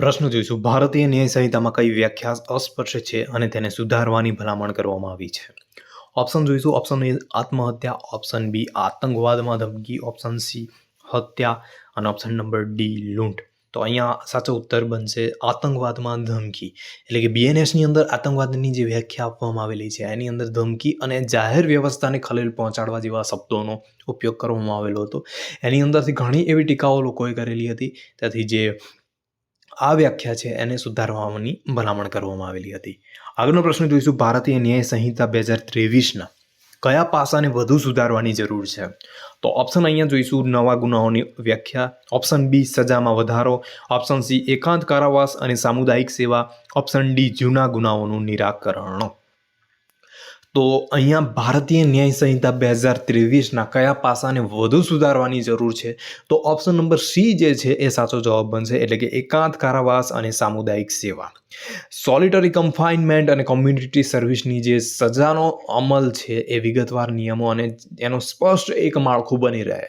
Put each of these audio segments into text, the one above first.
પ્રશ્ન જોઈશું. ભારતીય ન્યાય સંહિતામાં કઈ વ્યાખ્યા અસ્પષ્ટ છે અને તેને સુધારવાની ભલામણ કરવામાં આવી છે? ઓપ્શન જોઈશું. ઓપ્શન એ આત્મહત્યા. ઓપ્શન બી આતંકવાદમાં ધમકી. ઓપ્શન સી હત્યા. અને ઓપ્શન નંબર ડી લૂંટ. તો અહીંયા સાચો ઉત્તર બનશે આતંકવાદમાં ધમકી. એટલે કે બીએનએસની અંદર આતંકવાદની જે વ્યાખ્યા આપવામાં આવેલી છે, એની અંદર ધમકી અને જાહેર વ્યવસ્થાને ખલેલ પહોંચાડવા જેવા શબ્દોનો ઉપયોગ કરવામાં આવેલો હતો. એની અંદરથી ઘણી એવી ટીકાઓ લોકોએ કરેલી હતી. તેથી જે આ વ્યાખ્યા છે એને સુધારવાની ભલામણ કરવામાં આવેલી હતી. આગળનો પ્રશ્ન જોઈશું, ભારતીય ન્યાય સંહિતા બે હજાર ત્રેવીસના કયા પાસાને વધુ સુધારવાની જરૂર છે? તો ઓપ્શન અહીંયા જોઈશું, નવા ગુનાઓની વ્યાખ્યા ઓપ્શન બી સજામાં વધારો ઓપ્શન સી એકાંત કારાવાસ અને સામુદાયિક સેવા ઓપ્શન ડી જૂના ગુનાઓનું નિરાકરણ. તો અહીંયા ભારતીય ન્યાય સંહિતા બે હજાર ત્રેવીસના કયા પાસાને વધુ સુધારવાની જરૂર છે? તો ઓપ્શન નંબર સી જે છે એ સાચો જવાબ બનશે, એટલે કે એકાંત કારાવાસ અને સામુદાયિક સેવા. સોલિટરી કન્ફાઇનમેન્ટ અને કોમ્યુનિટી સર્વિસની જે સજાનો અમલ છે એ વિગતવાર નિયમો અને એનો સ્પષ્ટ એક માળખું બની રહે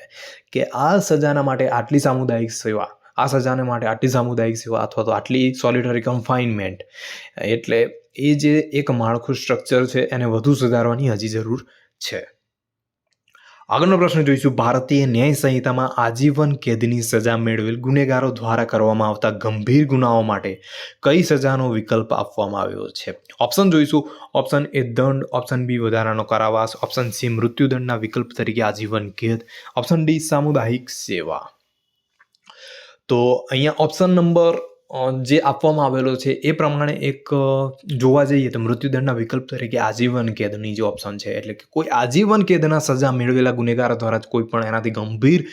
કે આ સજાના માટે આટલી સામુદાયિક સેવા, આ સજાને માટે આટલી સામુદાયિક સેવા અથવા તો આટલી સોલિટરી કન્ફાઇનમેન્ટ એટલે એ જે એક માળખું સ્ટ્રક્ચર છે, એને વધુ સુધારવાની હજી જરૂર છે. આગળનો પ્રશ્ન જોઈશું. ભારતીય ન્યાય સંહિતામાં આજીવન કેદની સજા મેળવેલ ગુનેગારો દ્વારા કરવામાં આવતા ગંભીર ગુનાઓ માટે કઈ સજાનો વિકલ્પ આપવામાં આવ્યો છે? ઓપ્શન જોઈશું. ઓપ્શન એ દંડ ઓપ્શન બી વધારાનો કારાવાસ ઓપ્શન સી મૃત્યુદંડના વિકલ્પ તરીકે આજીવન કેદ ઓપ્શન ડી સામુદાયિક સેવા. તો અહીંયા ઓપ્શન નંબર જે આપવામાં આવેલો છે એ પ્રમાણે એક જોવા જઈએ તો મૃત્યુદંડના વિકલ્પ તરીકે આજીવન કેદની જે ઓપ્શન છે, એટલે કે કોઈ આજીવન કેદના સજા મેળવેલા ગુનેગાર દ્વારા કોઈ પણ એનાથી ગંભીર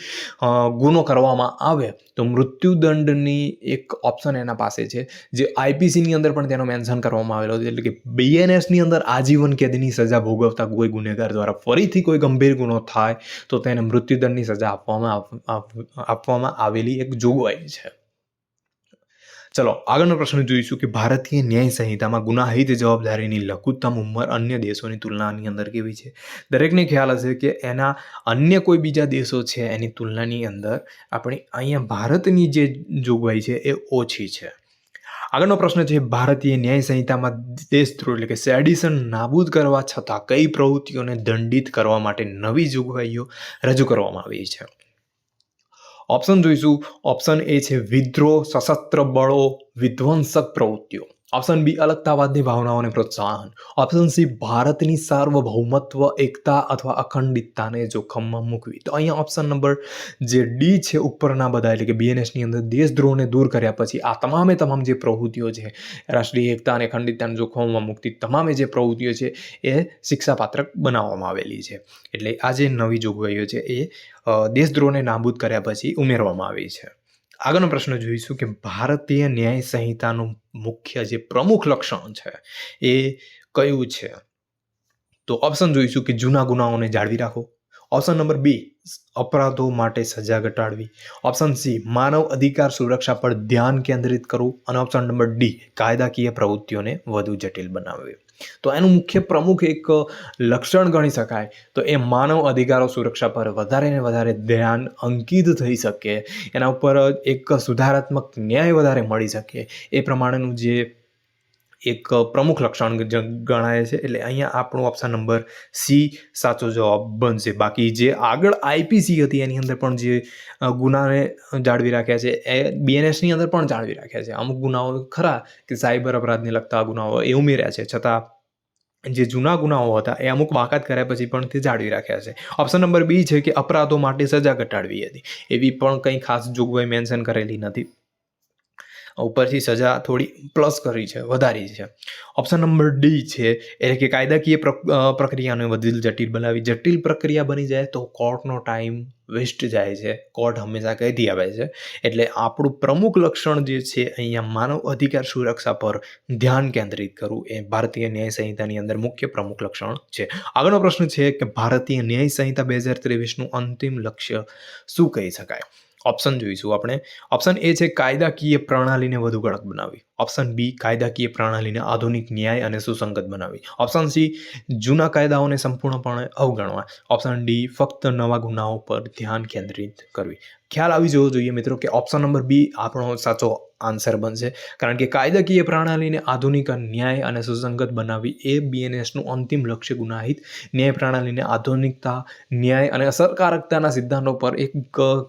ગુનો કરવામાં આવે, તો મૃત્યુદંડની એક ઓપ્શન એના પાસે છે, જે આઈપીસીની અંદર પણ તેનો મેન્શન કરવામાં આવેલો છે, એટલે કે બીએનએસની અંદર આજીવન કેદની સજા ભોગવતા કોઈ ગુનેગાર દ્વારા ફરીથી કોઈ ગંભીર ગુનો થાય, તો તેને મૃત્યુદંડની સજા આપવામાં આપવામાં આવેલી એક જોગવાઈ છે. ચલો, આગળનો પ્રશ્ન જોઈશું કે ભારતીય ન્યાય સંહિતામાં ગુનાહિત જવાબદારીની લઘુત્તમ ઉંમર અન્ય દેશોની તુલનાની અંદર કેવી છે? દરેકને ખ્યાલ હશે કે એના અન્ય કોઈ બીજા દેશો છે, એની તુલનાની અંદર આપણી અહીંયા ભારતની જે જોગવાઈ છે એ ઓછી છે. આગળનો પ્રશ્ન છે, ભારતીય ન્યાય સંહિતામાં દેશદ્રોહ એટલે કે સેડિશન નાબૂદ કરવા છતાં કઈ પ્રવૃત્તિઓને દંડિત કરવા માટે નવી જોગવાઈઓ રજૂ કરવામાં આવી છે? ઓપ્શન જોઈશું. ઓપ્શન એ છે વિદ્રોહ સશસ્ત્ર બળો વિધ્વંસક પ્રવૃત્તિઓ. ઓપ્શન બી અલગતાવાદની ભાવનાઓને પ્રોત્સાહન. ઓપ્શન સી ભારતની સાર્વભૌમત્વ, એકતા અથવા અખંડિતતાને જોખમમાં મૂકવી. તો અહીંયા ઓપ્શન નંબર જે ડી છે, ઉપરના બધા, એટલે કે બીએનએસની અંદર દેશદ્રોહને દૂર કર્યા પછી આ તમામે તમામ જે પ્રવૃત્તિઓ છે, રાષ્ટ્રીય એકતા અને અખંડિતતાને જોખમમાં મૂકતી તમામે જે પ્રવૃત્તિઓ છે, એ શિક્ષાપાત્ર બનાવવામાં આવેલી છે. એટલે આ જે નવી જોગવાઈઓ છે, એ દેશદ્રોહને નાબૂદ કર્યા પછી ઉમેરવામાં આવી છે. આગળનો પ્રશ્ન જોઈશું કે ભારતીય ન્યાય સંહિતાનું મુખ્ય જે પ્રમુખ લક્ષણ છે એ કયું છે? તો ઓપ્શન જોઈશું કે જૂના ગુનાઓને જાળવી રાખો. ઓપ્શન નંબર બી અપરાધો માટે સજા ઘટાડવી. ઓપ્શન સી માનવ અધિકાર સુરક્ષા પર ધ્યાન કેન્દ્રિત કરવું અને ઓપ્શન નંબર ડી કાયદાકીય પ્રવૃત્તિઓને વધુ જટિલ બનાવવી. તો એનું મુખ્ય પ્રમુખ એક લક્ષણ ગણી શકાય. તો એ માનવ અધિકારો સુરક્ષા પર વધારે ને વધારે ધ્યાન અંકિત થઈ શકે. એના ઉપર એક સુધારાત્મક ન્યાય વધારે મળી શકે. એ પ્રમાણેનું જે એક પ્રમુખ લક્ષણ ગણાય છે. એટલે અહીંયા આપણો ઓપ્શન નંબર સી સાચો જવાબ બનશે. બાકી જે આગળ આઈપીસી હતી એની અંદર પણ જે ગુનાને જાળવી રાખ્યા છે, એ બીએનએસની અંદર પણ જાળવી રાખ્યા છે. અમુક ગુનાઓ ખરા કે સાયબર અપરાધને લગતા ગુનાઓ એ ઉમેર્યા છે. છતાં જે જૂના ગુનાઓ હતા એ અમુક બાકાત કર્યા પછી પણ તે જાળવી રાખ્યા છે. ઓપ્શન નંબર બી છે કે અપરાધો માટે સજા ઘટાડવી હતી. એવી પણ કંઈ ખાસ જોગવાઈ મેન્શન કરેલી નથી. ઉપરથી સજા થોડી પ્લસ કરી છે, વધારી છે. ઓપ્શન નંબર ડી છે, એટલે કે કાયદાકીય પ્રક- પ્રક્રિયાને વધુ જટિલ બનાવી. જટિલ પ્રક્રિયા બની જાય તો કોર્ટનો ટાઈમ વેસ્ટ જાય છે. કોર્ટ હંમેશા કહેતી આવે છે. એટલે આપણું પ્રમુખ લક્ષણ જે છે, અહીંયા માનવ અધિકાર સુરક્ષા પર ધ્યાન કેન્દ્રિત કરવું એ ભારતીય ન્યાય સંહિતાની અંદર મુખ્ય પ્રમુખ લક્ષણ છે. આગળનો પ્રશ્ન છે કે ભારતીય ન્યાય સંહિતા બે હજાર ત્રેવીસનું અંતિમ લક્ષ્ય શું કહી શકાય? ઓપ્શન જોઈશું આપણે. ઓપ્શન એ છે કાયદાકીય પ્રણાલીને વધુ કડક બનાવવી. ઓપ્શન બી કાયદાકીય પ્રણાલીને આધુનિક ન્યાય અને સુસંગત બનાવવી ઓપ્શન સી જૂના કાયદાઓને સંપૂર્ણપણે અવગણવા. ઓપ્શન ડી ફક્ત નવા ગુનાઓ પર ધ્યાન કેન્દ્રિત કરવી. ખ્યાલ આવી જવો જોઈએ મિત્રો કે ઓપ્શન નંબર બી આપણો સાચો આન્સર બનશે. કારણ કે કાયદાકીય પ્રણાલીને આધુનિક ન્યાય અને સુસંગત બનાવવી એ બીએનએસનું અંતિમ લક્ષ્ય ગુનાહિત ન્યાય પ્રણાલીને આધુનિકતા, ન્યાય અને અસરકારકતાના સિદ્ધાંતો પર એક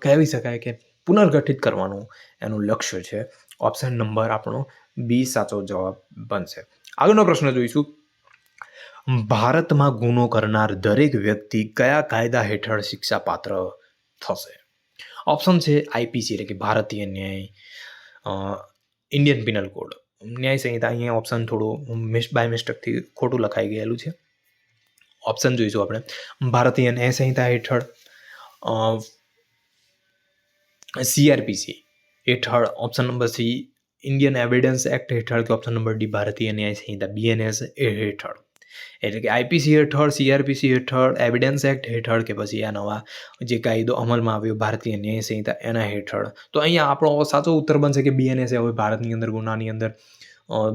કહેવી શકાય કે પુનર્ગઠિત કરવાનું એનું લક્ષ્ય છે. ઓપ્શન નંબર આપણો બી સાચો જવાબ બનશે. આગળનો પ્રશ્ન જોઈશું. ભારતમાં ગુનો કરનાર દરેક વ્યક્તિ કયા કાયદા હેઠળ શિક્ષા પાત્ર થશે? ઓપ્શન છે આઈપીસી એટલે કે ભારતીય ન્યાય ઇન્ડિયન પિનલ કોડ. ન્યાય સંહિતા અહીંયા ઓપ્શન થોડું મિસ, બાય મિસ્ટેકથી ખોટું લખાઈ ગયેલું છે. ઓપ્શન જોઈશું આપણે. ભારતીય ન્યાય સંહિતા હેઠળ સીઆરપીસી. હેઠળ option number C Indian evidence act હેઠળ કે ઓપ્શન નંબર ડી ભારતીય ન્યાય સંહિતા બીએનએસ એ હેઠળ. એટલે કે આઈપીસી હેઠળ સીઆરપીસી હેઠળ એવિડન્સ એક્ટ હેઠળ કે પછી આ નવા જે કાયદો અમલમાં આવ્યો ભારતીય ન્યાય સંહિતા એના હેઠળ. તો અહીંયા આપણો સાચો ઉત્તર બનશે કે બીએનએસ હવે ભારતની અંદર, ગુનાની અંદર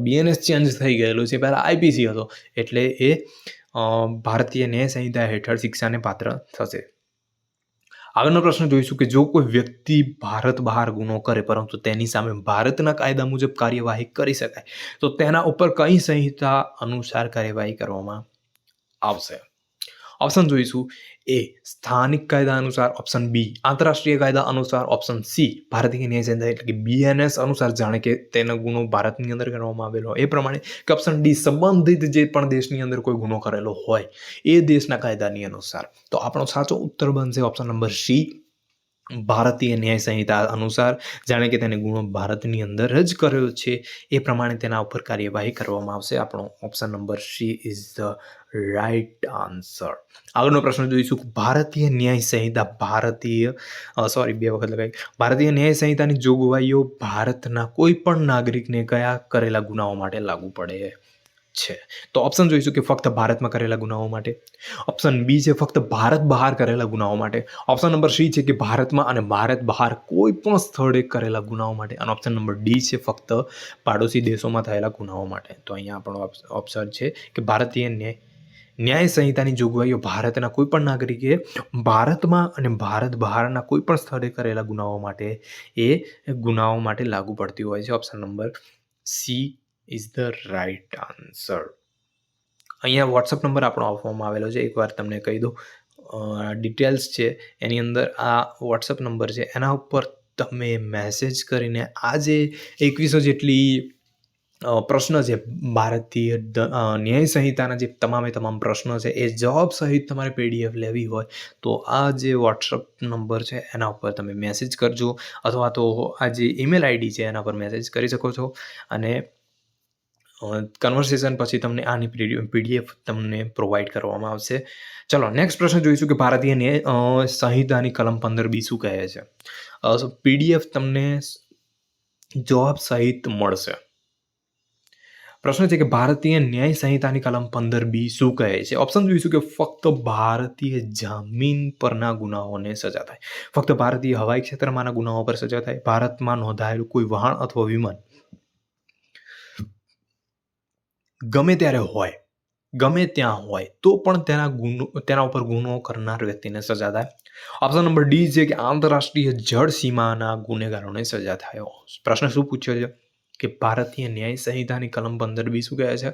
બીએનએસ ચેન્જ થઈ ગયેલું છે. પહેલાં આઈપીસી હતો. એટલે એ ભારતીય ન્યાય સંહિતા હેઠળ શિક્ષાને પાત્ર થશે. આગળનો પ્રશ્ન જોઈશું કે જો કોઈ વ્યક્તિ ભારત બહાર ગુનો કરે, પરંતુ તેની સામે ભારતના કાયદા મુજબ કાર્યવાહી કરી શકાય, તો તેના ઉપર કઈ સંહિતા અનુસાર કાર્યવાહી કરવામાં આવશે? ઓપ્શન જોઈશું એ સ્થાનિક કાયદા અનુસાર ઓપ્શન બી આંતરરાષ્ટ્રીય કાયદા અનુસાર ઓપ્શન સી ભારતીય ન્યાય એટલે કે બીએનએસ અનુસાર જાણે કે તેનો ગુનો ભારતની અંદર કરવામાં આવેલો. એ પ્રમાણે કે ઓપ્શન ડી સંબંધિત જે પણ દેશની અંદર કોઈ ગુનો કરેલો હોય, એ દેશના કાયદાની અનુસાર. તો આપણો સાચો ઉત્તર બનશે ઓપ્શન નંબર સી ભારતીય ન્યાય સંહિતા અનુસાર જાણે કે તેને ગુનો ભારતની અંદર જ કર્યો છે, એ પ્રમાણે તેના ઉપર કાર્યવાહી કરવામાં આવશે. આપણો option number C is the right answer આગળનો પ્રશ્ન જોઈશું. ભારતીય ન્યાય સંહિતા, ભારતીય સોરી બે વખત લગાવી ભારતીય ન્યાય સંહિતાની જોગવાઈઓ ભારતના કોઈ પણ નાગરિકને કયા કરેલા ગુનાઓ માટે લાગુ પડે? છે તો ઓપ્શન જોઈશું કે ફક્ત ભારતમાં કરેલા ગુનાઓ માટે. ઓપ્શન બી છે ફક્ત ભારત બહાર કરેલા ગુનાઓ માટે. ઓપ્શન નંબર સી છે કે ભારતમાં અને ભારત બહાર કોઈ પણ સ્થળે કરેલા ગુનાઓ માટે. અને ઓપ્શન નંબર ડી છે ફક્ત પાડોશી દેશોમાં થયેલા ગુનાઓ માટે. તો અહીંયા આપણો ઓપ્શન છે કે ભારતીય ન્યાય ન્યાય સંહિતાની જોગવાઈઓ ભારતના કોઈ પણ નાગરિકે ભારતમાં અને ભારત બહારના કોઈ પણ સ્થળે કરેલા ગુનાઓ માટે એ ગુનાઓ માટે લાગુ પડતી હોય છે. Option number C is the right answer અહીંયા વોટ્સઅપ નંબર આપણો આપવામાં આવેલો છે. એકવાર તમને કહી દઉં. ડિટેલ્સ છે. એની અંદર આ વોટ્સઅપ નંબર છે. એના ઉપર તમે મેસેજ કરીને આ જે એકવીસો જેટલી પ્રશ્ન છે, ભારતીય ન્યાય સંહિતાના જે તમામે તમામ પ્રશ્નો છે, એ જવાબ સહિત તમારે પીડીએફ લેવી હોય, તો આ જે વોટ્સઅપ નંબર છે, એના ઉપર તમે મેસેજ કરજો. અથવા તો આ જે ઈમેલ આઈડી છે, એના પર મેસેજ કરી શકો છો. અને કન્વર્સેશન પછી તમને આની પીડીએફ તમને પ્રોવાઈડ કરવામાં આવશે. ચલો નેક્સ્ટ પ્રશ્ન જોઈશું કે ભારતીય સંહિતાની કલમ પંદર બી શું કહે છે? પીડીએફ તમને જવાબ સહિત મળશે. પ્રશ્ન છે કે ભારતીય ન્યાય સંહિતાની કલમ પંદર બી શું કહે છે? ઓપ્શન જોઈશું કે ફક્ત ભારતીય જમીન પરના ગુનાઓને સજા થાય. ફક્ત ભારતીય હવાઈ ક્ષેત્રમાંના ગુનાઓ પર સજા થાય. ભારતમાં નોંધાયેલું કોઈ વહાણ અથવા વિમાન ગમે ત્યારે હોય, ગમે ત્યાં હોય, તો પણ તેના ગુનો, તેના ઉપર ગુનો કરનાર વ્યક્તિને સજા થાય. ઓપ્શન નંબર ડી છે કે આંતરરાષ્ટ્રીય જળ સીમાના ગુનેગારોને સજા થાય. પ્રશ્ન શું પૂછ્યો છે? કે ભારતીય ન્યાય સંહિતાની કલમ પંદર બી શું કહે છે?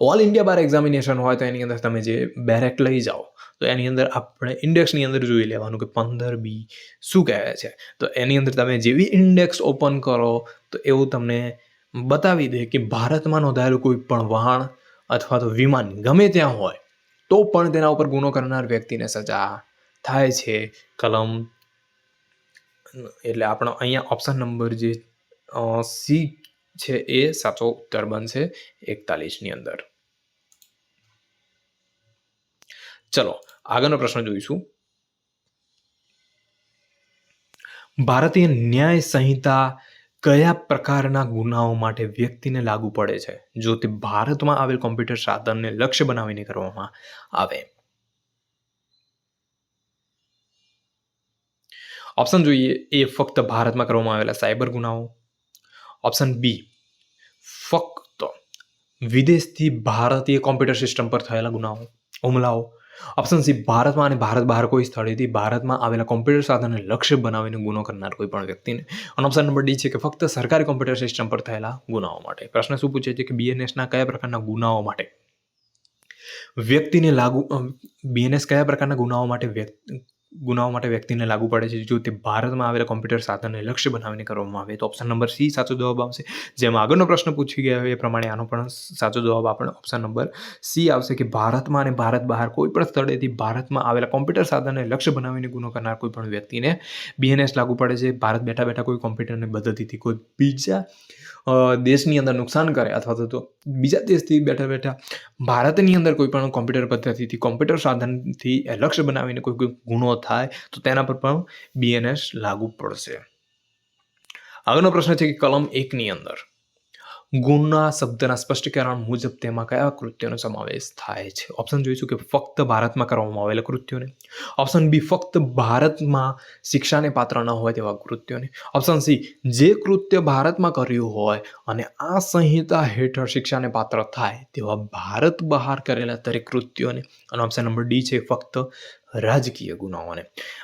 ઓલ ઇન્ડિયા બાર એક્ઝામિનેશન હોય તો એની અંદર તમે જે બેરેક લઈ જાઓ, તો એની અંદર આપણે ઇન્ડેક્સની અંદર જોઈ લેવાનું કે પંદર બી શું કહે છે. તો એની અંદર તમે જેવી ઇન્ડેક્સ ઓપન કરો, તો એવું તમને બતાવી દે કે ભારતમાં નોંધાયેલું કોઈ પણ વહાણ અથવા તો વિમાન ગમે ત્યાં હોય, તો પણ તેના ઉપર ગુનો કરનાર વ્યક્તિને સજા થાય છે. કલમ એટલે આપણો અહીંયા ઓપ્શન નંબર જે સી છે એ સાચો ઉત્તર બનશે એકતાલીસની અંદર. ચલો, આગળનો પ્રશ્ન જોઈશું. ભારતીય ન્યાય સંહિતા કયા પ્રકારના ગુનાઓ માટે વ્યક્તિને લાગુ પડે છે? જો તે ભારતમાં આવેલ કોમ્પ્યુટર સાધનને લક્ષ્ય બનાવીને કરવામાં આવે. ઓપ્શન જોઈએ, એ ફક્ત ભારતમાં કરવામાં આવેલા સાયબર ગુનાઓ. ઓપ્શન બી ફક્ત વિદેશથી ભારતીય કોમ્પ્યુટર સિસ્ટમ પર થયેલા ગુનાઓ. હુમલાઓ. ઓપ્શન સી ભારતમાં અને ભારત બહાર કોઈ સ્થળેથી ભારતમાં આવેલા કોમ્પ્યુટર સાધનને લક્ષ્ય બનાવીને ગુનો કરનાર કોઈ પણ વ્યક્તિને. અને ઓપ્શન નંબર ડી છે કે ફક્ત સરકારી કોમ્પ્યુટર સિસ્ટમ પર થયેલા ગુનાઓ માટે. પ્રશ્ન શું પૂછે છે કે બીએનએસના કયા પ્રકારના ગુનાઓ માટે? વ્યક્તિને લાગુ બીએનએસ કયા પ્રકારના ગુનાઓ માટે ગુનાઓ માટે વ્યક્તિને લાગુ પડે છે. જો તે ભારતમાં આવેલા કોમ્પ્યુટર સાધનને લક્ષ્ય બનાવીને કરવામાં આવે તો ઓપ્શન નંબર સી સાચો જવાબ આવશે. જેમ આગળનો પ્રશ્ન પૂછી ગયા એ પ્રમાણે આનો પણ સાચો જવાબ આપણે ઓપ્શન નંબર સી આવશે કે ભારતમાં અને ભારત બહાર કોઈ પણ સ્થળેથી ભારતમાં આવેલા કોમ્પ્યુટર સાધનને લક્ષ્ય બનાવીને ગુનો કરનાર કોઈ પણ વ્યક્તિને બીએનએસ લાગુ પડે છે. ભારત બેઠા બેઠા કોઈ કોમ્પ્યુટરની મદદથી કોઈ બીજા દેશની અંદર નુકસાન કરે અથવા તો- બીજા દેશથી બેઠા બેઠા ભારતની અંદર કોઈ પણ કોમ્પ્યુટર પદ્ધતિથી, કોમ્પ્યુટર સાધનથી લક્ષ્ય બનાવીને કોઈ કોઈ ગુનો થાય, તો તેના પર પણ બીએનએસ લાગુ પડશે. આગળનો પ્રશ્ન છે કે કલમ એકની અંદર ગુના શબ્દના સ્પષ્ટીકરણ મુજબ તેમાં કયા કૃત્યોનો સમાવેશ થાય છે? ઓપ્શન જોઈશું કે ફક્ત ભારતમાં કરવામાં આવેલા કૃત્યોને. ઓપ્શન બી ફક્ત ભારતમાં શિક્ષાને પાત્ર ન હોય તેવા કૃત્યોને. ઓપ્શન સી જે કૃત્ય ભારતમાં કર્યું હોય અને આ સંહિતા હેઠળ શિક્ષાને પાત્ર થાય તેવા ભારત બહાર કરેલા દરેક કૃત્યોને. અને ઓપ્શન નંબર ડી છે, ફક્ત રાજકીય ગુનાઓને.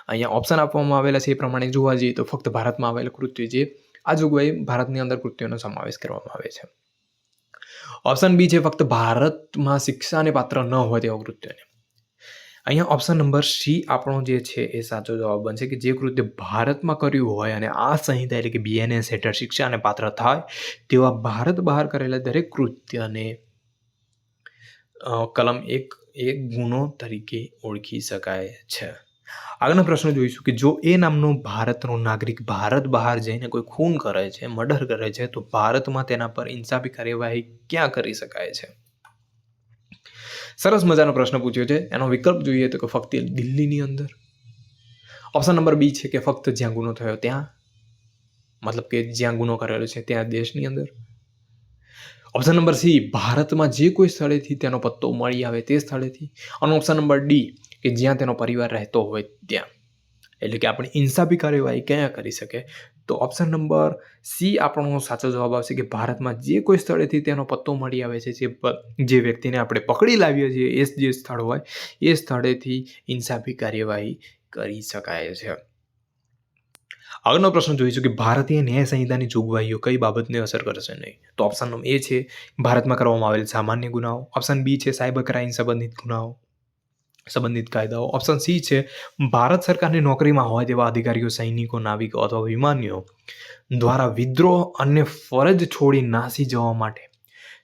અહીંયા ઓપ્શન આપવામાં આવેલા છે એ પ્રમાણે જોવા જઈએ તો ફક્ત ભારતમાં આવેલા કૃત્ય જે આ જોગવાઈ ભારતની અંદર કૃત્યોનો સમાવેશ કરવામાં આવે છે. ઓપ્શન બી છે ફક્ત ભારતમાં શિક્ષાને પાત્ર ન હોય તેવા કૃત્યોને. અહીંયા ઓપ્શન નંબર સી આપણો જે છે એ સાચો જવાબ બનશે કે જે કૃત્ય ભારતમાં કર્યું હોય અને આ સંહિતા એટલે કે બીએનએસ હેઠળ શિક્ષાને પાત્ર થાય તેવા ભારત બહાર કરેલા દરેક કૃત્યને કલમ એક એક ગુનો તરીકે ઓળખી શકાય છે. આગળનો પ્રશ્ન જોઈશું કે જો એ નામનો ભારતનો નાગરિક ભારત બહાર જઈને કોઈ ખૂન કરે છે, મર્ડર કરે છે, તો ભારતમાં તેના પર ઇન્સાફી કાર્યવાહી ક્યાં કરી શકાય છે? સરસ મજાનો પ્રશ્ન પૂછ્યો છે. એનો વિકલ્પ જોઈએ તો કે ફક્ત દિલ્હીની અંદર? ઓપ્શન નંબર બી છે કે ફક્ત જ્યાં ગુનો થયો ત્યાં? મતલબ કે જ્યાં ગુનો કરેલો છે ત્યાં દેશની અંદર? ઓપ્શન નંબર સી ભારતમાં જે કોઈ સ્થળેથી તેનો પત્તો મળી આવે તે સ્થળેથી? અને ઓપ્શન નંબર ડી કે જ્યાં તેનો પરિવાર રહેતો હોય ત્યાં. એટલે કે આપણે ઇન્સાફી કાર્યવાહી ક્યાં કરી શકે? તો ઓપ્શન નંબર સી આપણો સાચો જવાબ આવશે કે ભારતમાં જે કોઈ સ્થળેથી તેનો પત્તો મળી આવે છે, જે વ્યક્તિને આપણે પકડી લાવીએ છીએ, એ જે સ્થળ હોય, એ સ્થળેથી ઇન્સાફી કાર્યવાહી કરી શકાય છે. આગળનો પ્રશ્ન જોઈશું કે ભારતીય ન્યાય સંહિતાની જોગવાઈઓ કઈ બાબતને અસર કરશે નહીં? તો ઓપ્શન એ છે, ભારતમાં કરવામાં આવેલ સામાન્ય ગુનાઓ. ઓપ્શન બી છે સાયબર ક્રાઇમ સંબંધિત ગુનાઓ. સંબંધિત કાયદાઓ. ઓપ્શન સી છે, ભારત સરકારની નોકરીમાં હોય તેવા અધિકારીઓ, સૈનિકો, નાવિકો અથવા વિમાનીઓ દ્વારા વિદ્રોહ અને ફરજ છોડી નાસી જવા માટે,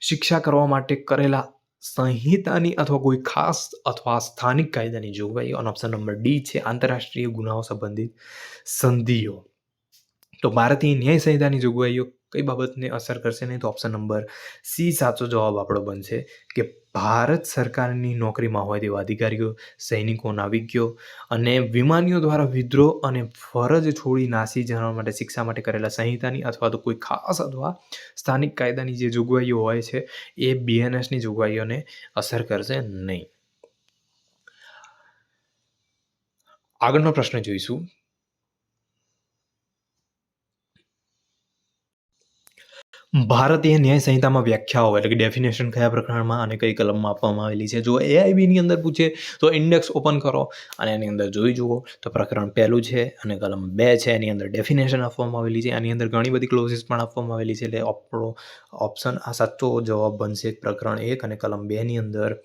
શિક્ષા કરવા માટે કરેલા સંહિતાની અથવા કોઈ ખાસ અથવા સ્થાનિક કાયદાની જોગવાઈ ઓપ્શન નંબર ડી છે, આંતરરાષ્ટ્રીય ગુનાઓ સંબંધિત સંધિઓ. તો ભારતીય ન્યાય સંહિતાની જોગવાઈઓ કઈ બાબતને અસર કરશે નહીં તો ઓપ્શન નંબર સી સાચો જવાબ આપણો બનશે કે ભારત સરકારની નોકરીમાં હોય તેવા અધિકારીઓ, સૈનિકો નાવિકો અને વિમાનીઓ દ્વારા વિદ્રોહ અને ફરજ છોડી નાસી જવા માટે, શિક્ષા માટે કરેલા સંહિતાની અથવા તો કોઈ ખાસ અથવા સ્થાનિક કાયદાની જે જોગવાઈઓ હોય છે, એ બીએનએસની જોગવાઈઓને અસર કરશે નહીં. આગળનો પ્રશ્ન જોઈશું. ભારતીય ન્યાય સંહિતામાં વ્યાખ્યાઓ એટલે કે ડેફિનેશન કયા પ્રકારમાં અને કઈ કલમમાં આપવામાં આવેલી છે? જો એઆઈબીની અંદર પૂછે તો ઇન્ડેક્સ ઓપન કરો અને એની અંદર જોઈ જુઓ તો પ્રકરણ પહેલું છે અને કલમ બે છે. એની અંદર ડેફિનેશન આપવામાં આવેલી છે. આની અંદર ઘણી બધી ક્લોઝિસ પણ આપવામાં આવેલી છે. એટલે આપણો ઓપ્શન આ સાચો જવાબ બનશે પ્રકરણ એક અને કલમ બેની અંદર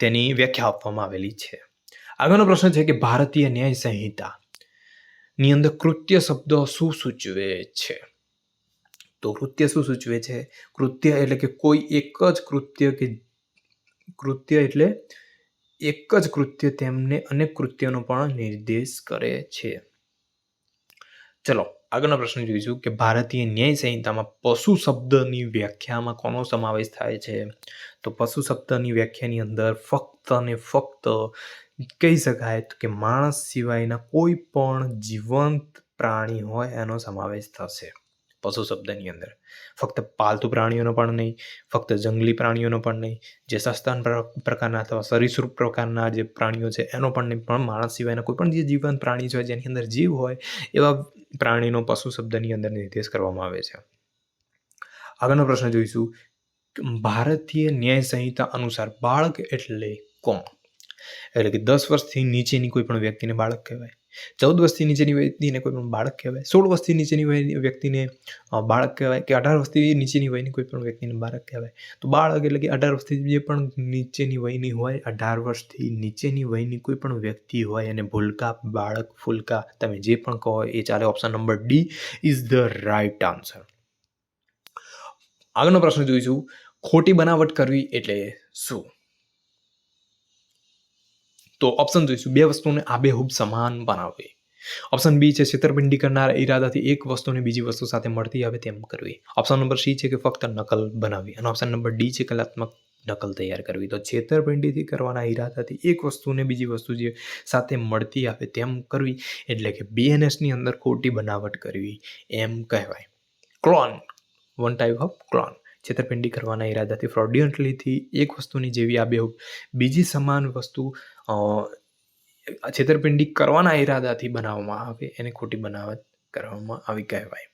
તેની વ્યાખ્યા આપવામાં આવેલી છે. આગળનો પ્રશ્ન છે કે ભારતીય ન્યાય સંહિતા ની અંદર કૃત્ય શબ્દો શું સૂચવે છે? તો કૃત્ય શું સૂચવે છે? કૃત્ય એટલે કે કોઈ એક જ કૃત્ય કે કૃત્ય એટલે એક જ કૃત્ય તેમને અનેક કૃત્યનો પણ નિર્દેશ કરે છે. ચલો, આગળનો પ્રશ્ન જોઈશું કે ભારતીય ન્યાય સંહિતામાં પશુ શબ્દની વ્યાખ્યામાં કોનો સમાવેશ થાય છે? તો પશુ શબ્દની વ્યાખ્યાની અંદર ફક્ત અને ફક્ત કહી શકાય તો કે માણસ સિવાયના કોઈ પણ જીવંત પ્રાણી હોય એનો સમાવેશ થશે. પશુ શબ્દની અંદર. ફક્ત પાલતુ પ્રાણીઓનો પણ નહીં, ફક્ત જંગલી પ્રાણીઓનો પણ નહીં, જે સસ્તન પ્ર- પ્રકારના અથવા સરીસૃપ પ્રકારના જે પ્રાણીઓ છે, એનો પણ નહીં, પણ માણસ સિવાયના કોઈ પણ જે જીવંત પ્રાણી છે, જેની અંદર જીવ હોય, એવા પ્રાણીનો પશુ શબ્દની અંદર નિર્દેશ કરવામાં આવે છે. આગળનો પ્રશ્ન જોઈશું. ભારતીય ન્યાય સંહિતા અનુસાર બાળક એટલે કોણ? એટલે કે દસ વર્ષથી નીચેની કોઈ પણ વ્યક્તિને બાળક કહેવાય. ચૌદ વર્ષથી નીચેની વ્યક્તિને કોઈ પણ બાળક કહેવાય, સોળ વર્ષથી નીચેની વયની વ્યક્તિને બાળક કહેવાય કે અઢાર વર્ષથી નીચેની વયની કોઈ પણ વ્યક્તિને બાળક કહેવાય. તો બાળક એટલે કે અઢાર વર્ષથી જે પણ નીચેની વયની હોય, અઢાર વર્ષથી નીચેની વયની કોઈ પણ વ્યક્તિ હોય અને ભૂલકા બાળક, ફૂલકા તમે જે પણ કહો એ ચાલે option number D is the right answer આગળનો પ્રશ્ન જોઈશું, ખોટી બનાવટ કરવી એટલે શું? તો ઓપ્શન જોઈશું. બે વસ્તુને આબેહૂબ સમાન બનાવવી. ઓપ્શન બી છે છેતરપિંડી કરનાર ઈરાદાથી એક વસ્તુને બીજી વસ્તુ સાથે મળતી આવે તેમ કરવી. ઓપ્શન નંબર સી છે કે ફક્ત નકલ બનાવવી. અને ઓપ્શન નંબર ડી છે કલાત્મક નકલ તૈયાર કરવી. તો છેતરપિંડીથી કરવાના ઈરાદાથી એક વસ્તુને બીજી વસ્તુ જે સાથે મળતી આવે તેમ કરવી. એટલે કે બીએનએસની અંદર ખોટી બનાવટ કરવી એમ કહેવાય. Clone one type of clone છેતરપિંડી કરવાના ઈરાદાથી ફ્રોડિયન્ટલીથી એક વસ્તુની જેવી આબેહૂબ બીજી સમાન વસ્તુ છેતરપિંડી કરવાના ઈરાદાથી બનાવવામાં આવે એને ખોટી બનાવટ કરવામાં આવી કહેવાય.